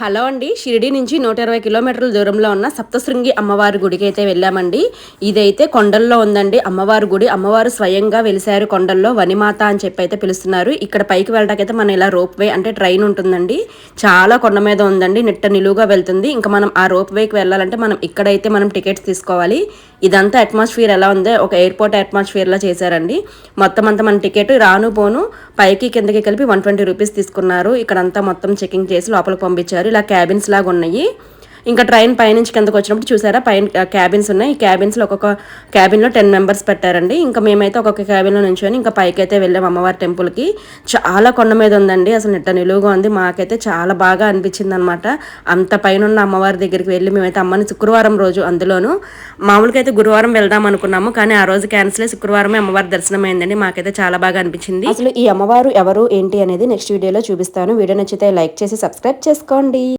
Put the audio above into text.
Hello అండి. షిరిడి నుంచి నూట ఇరవై కిలోమీటర్ల దూరంలో ఉన్న సప్తశృంగి అమ్మవారి గుడికి అయితే వెళ్ళామండి. ఇదైతే కొండల్లో ఉందండి. అమ్మవారి గుడి అమ్మవారు స్వయంగా వెలిసారు కొండల్లో వనిమాత అని చెప్పి అయితే పిలుస్తున్నారు. ఇక్కడ పైకి వెళ్ళడానికైతే మనం ఇలా రోప్ వే అంటే ట్రైన్ ఉంటుందండి. చాలా కొండ మీద ఉందండి. నిట్ట నిలువుగా వెళ్తుంది. ఇంకా మనం ఆ రోప్ వేకి వెళ్ళాలంటే మనం ఇక్కడైతే మనం టికెట్స్ తీసుకోవాలి. ఇదంతా అట్మాస్ఫియర్ ఎలా ఉందో ఒక ఎయిర్పోర్ట్ అట్మాస్ఫియర్లో చేశారండి. మొత్తం అంతా మన టికెట్ రాను పోను. పైకి కిందకి కలిపి వన్ ట్వంటీ రూపీస్ తీసుకున్నారు. ఇక్కడంతా మొత్తం చెకింగ్ చేసి లోపలికి పంపించారు. ఇలా క్యాబిన్స్ లాగా ఉన్నాయి. ఇంకా ట్రైన్ పైనుంచి కిందకు వచ్చినప్పుడు చూసారా? పైన క్యాబిన్స్ ఉన్నాయి. ఈ క్యాబిన్స్లో ఒక్కొక్క క్యాబిన్లో టెన్ మెంబర్స్ పెట్టారండి. ఇంకా మేమైతే ఒక్కొక్క క్యాబిన్లో నుంచొని ఇంకా పైకి అయితే వెళ్ళాం అమ్మవారి టెంపుల్కి. చాలా కొండ మీద ఉందండి. అసలు నిట్ట నిలువుగా ఉంది. మాకైతే చాలా బాగా అనిపించింది అనమాట అంత పైన ఉన్న అమ్మవారి దగ్గరికి వెళ్ళి మేమైతే అమ్మని శుక్రవారం రోజు అందులోను మామూలుగా అయితే గురువారం వెళ్దాం అనుకున్నాము. కానీ ఆ రోజు క్యాన్సిల్ శుక్రవారమే అమ్మవారి దర్శనం అయిందండి మాకైతే చాలా బాగా అనిపించింది. అసలు ఈ అమ్మవారు ఎవరు ఏంటి అనేది నెక్స్ట్ వీడియోలో చూపిస్తాను. వీడియో నచ్చితే లైక్ చేసి సబ్స్క్రైబ్ చేసుకోండి.